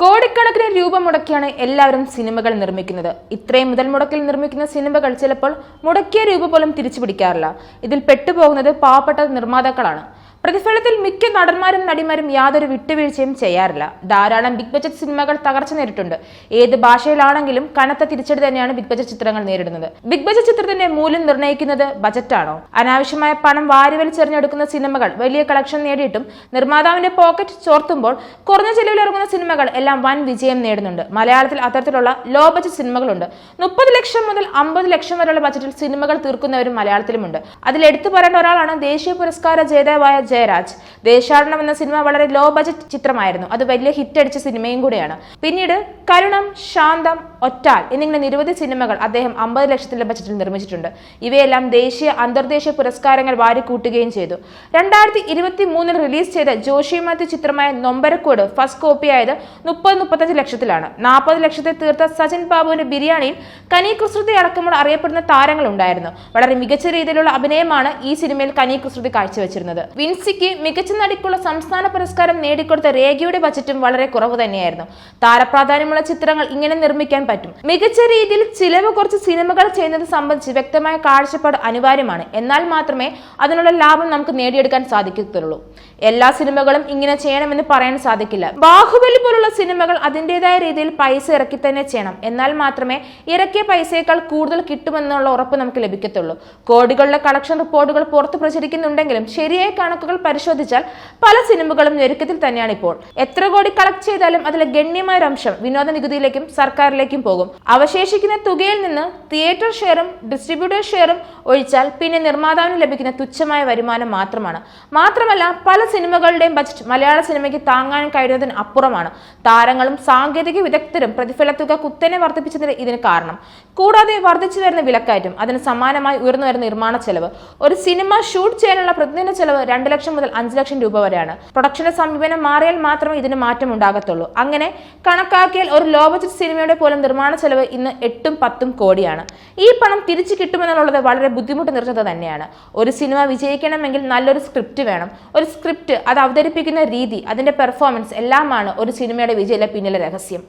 കോടിക്കണക്കിന് രൂപ മുടക്കിയാണ് എല്ലാവരും സിനിമകൾ നിർമ്മിക്കുന്നത്. ഇത്രയും മുതൽ മുടക്കിൽ നിർമ്മിക്കുന്ന സിനിമകൾ ചിലപ്പോൾ മുടക്കിയ രൂപ പോലും തിരിച്ചു പിടിക്കാറില്ല ഇതിൽ പെട്ടുപോകുന്നത് പാവപ്പെട്ട നിർമ്മാതാക്കളാണ്. പ്രതിഫലത്തിൽ മിക്ക നടന്മാരും നടിമാരും യാതൊരു വിട്ടുവീഴ്ചയും ചെയ്യാറില്ല. ധാരാളം ബിഗ് ബജറ്റ് സിനിമകൾ തകർച്ച നേരിട്ടുണ്ട്. ഏത് ഭാഷയിലാണെങ്കിലും കനത്ത തിരിച്ചടി തന്നെയാണ് ബിഗ് ബജറ്റ് ചിത്രങ്ങൾ നേരിടുന്നത്. ബിഗ് ബജറ്റ് ചിത്രത്തിന്റെ മൂല്യം നിർണയിക്കുന്നത് ബജറ്റാണോ? അനാവശ്യമായ പണം വാരിവലിച്ചെറിഞ്ഞെടുക്കുന്ന സിനിമകൾ വലിയ കളക്ഷൻ നേടിയിട്ടും നിർമ്മാതാവിന്റെ പോക്കറ്റ് ചോർത്തുമ്പോൾ കുറഞ്ഞ ചെലവിൽ ഇറങ്ങുന്ന സിനിമകൾ എല്ലാം വൻ വിജയം നേടുന്നുണ്ട്. മലയാളത്തിൽ അത്തരത്തിലുള്ള ലോ ബജറ്റ് സിനിമകളുണ്ട്. മുപ്പത് ലക്ഷം മുതൽ അമ്പത് ലക്ഷം വരെയുള്ള ബജറ്റിൽ സിനിമകൾ തീർക്കുന്നവരും മലയാളത്തിലുമുണ്ട്. അതിൽ എടുത്തു പറയേണ്ട ഒരാളാണ് ദേശീയ പുരസ്കാര ജേതാവായ ജയരാജ്. ദേശാടനം എന്ന സിനിമ വളരെ ലോ ബജറ്റ് ചിത്രമായിരുന്നു. അത് വലിയ ഹിറ്റ് അടിച്ച സിനിമയും കൂടെയാണ്. പിന്നീട് കരുണം ശാന്തം ഒറ്റാൽ എന്നിങ്ങനെ നിരവധി സിനിമകൾ അദ്ദേഹം അമ്പത് ലക്ഷത്തിന്റെ ബജറ്റിൽ നിർമ്മിച്ചിട്ടുണ്ട്. ഇവയെല്ലാം ദേശീയ അന്തർദേശീയ പുരസ്കാരങ്ങൾ വാരിക്കൂട്ടുകയും ചെയ്തു. രണ്ടായിരത്തി ഇരുപത്തി മൂന്നിൽ റിലീസ് ചെയ്ത ജോഷി മാത്യു ചിത്രമായ നൊമ്പരക്കോട് ഫസ്റ്റ് കോപ്പിയായത് മുപ്പത് മുപ്പത്തഞ്ച് ലക്ഷത്തിലാണ്. നാൽപ്പത് ലക്ഷത്തെ തീർത്ത സജിൻ ബാബുവിന്റെ ബിരിയാണിയിൽ കനി കുസൃതി അടക്കമുള്ള അറിയപ്പെടുന്ന താരങ്ങൾ ഉണ്ടായിരുന്നു വളരെ മികച്ച രീതിയിലുള്ള അഭിനയമാണ് ഈ സിനിമയിൽ കനി കുസൃതി കാഴ്ചവെച്ചിരുന്നത്. വിൻസിക്ക് മികച്ച നടിക്കുള്ള സംസ്ഥാന പുരസ്കാരം നേടിക്കൊടുത്ത രേഖയുടെ ബജറ്റും വളരെ കുറവ് തന്നെയായിരുന്നു. താരപ്രാധാന്യമുള്ള ചിത്രങ്ങൾ ഇങ്ങനെ നിർമ്മിക്കാൻ പറ്റും. മികച്ച രീതിയിൽ ചിലവ് കുറച്ച് സിനിമകൾ ചെയ്യുന്നത് സംബന്ധിച്ച് വ്യക്തമായ കാഴ്ചപ്പാട് അനിവാര്യമാണ്. എന്നാൽ മാത്രമേ അതിനുള്ള ലാഭം നമുക്ക് നേടിയെടുക്കാൻ സാധിക്കത്തുള്ളൂ. എല്ലാ സിനിമകളും ഇങ്ങനെ ചെയ്യണമെന്ന് പറയാൻ സാധിക്കില്ല. ബാഹുബലി പോലുള്ള സിനിമകൾ അതിന്റെതായ രീതിയിൽ പൈസ ഇറക്കി തന്നെ ചെയ്യണം. എന്നാൽ മാത്രമേ ഇറക്കിയ പൈസയേക്കാൾ കൂടുതൽ കിട്ടുമെന്നുള്ള ഉറപ്പ് നമുക്ക് ലഭിക്കത്തുള്ളൂ. കോടികളുടെ കളക്ഷൻ റിപ്പോർട്ടുകൾ പുറത്ത് പ്രചരിക്കുന്നുണ്ടെങ്കിലും ശരിയായ കണക്കുകൾ പരിശോധിച്ചാൽ പല സിനിമകളും ഞെരുക്കത്തിൽ തന്നെയാണ് ഇപ്പോൾ എത്ര കോടി കളക്ട് ചെയ്താലും അതിലെ ഗണ്യമായ അംശം വിനോദ നികുതിയിലേക്കും സർക്കാരിലേക്കും പോകും. അവശേഷിക്കുന്ന തുകയിൽ നിന്ന് തിയേറ്റർ ഷെയറും ഡിസ്ട്രിബ്യൂട്ടർ ഷെയറും ഒഴിച്ചാൽ പിന്നെ നിർമ്മാതാവിന് ലഭിക്കുന്ന തുച്ഛമായ വരുമാനം മാത്രമാണ്. മാത്രമല്ല പല സിനിമകളുടെയും ബജറ്റ് മലയാള സിനിമയ്ക്ക് താങ്ങാൻ കഴിയുന്നതിന് അപ്പുറമാണ്. താരങ്ങളും സാങ്കേതിക വിദഗ്ധരും പ്രതിഫല തുക കുത്തനെ വർദ്ധിപ്പിച്ചതിന് ഇതിന് കാരണം. കൂടാതെ വർദ്ധിച്ചു വരുന്ന വിലക്കയറ്റം അതിന് സമാനമായി ഉയർന്നു വരുന്ന നിർമ്മാണ ചെലവ്. ഒരു സിനിമ ഷൂട്ട് ചെയ്യാനുള്ള പ്രതിദിന ചെലവ് രണ്ട് ലക്ഷം മുതൽ അഞ്ച് ലക്ഷം രൂപ വരെയാണ്. പ്രൊഡക്ഷന്റെ സമീപനം മാറിയാൽ മാത്രമേ ഇതിന് മാറ്റം ഉണ്ടാകത്തുള്ളൂ. അങ്ങനെ കണക്കാക്കിയാൽ ഒരു ലോ ബജറ്റ് സിനിമയുടെ പോലും നിർമ്മാണ ചെലവ് ഇന്ന് എട്ടും പത്തും കോടിയാണ്. ഈ പണം തിരിച്ചു കിട്ടുമെന്നുള്ളത് വളരെ ബുദ്ധിമുട്ട് നിറഞ്ഞത് തന്നെയാണ്. ഒരു സിനിമ വിജയിക്കണമെങ്കിൽ നല്ലൊരു സ്ക്രിപ്റ്റ് വേണം. ഒരു സ്ക്രിപ്റ്റ് അത് അവതരിപ്പിക്കുന്ന രീതി അതിന്റെ പെർഫോമൻസ് എല്ലാമാണ് ഒരു സിനിമയുടെ വിജയത്തിലെ പിന്നിലെ രഹസ്യം.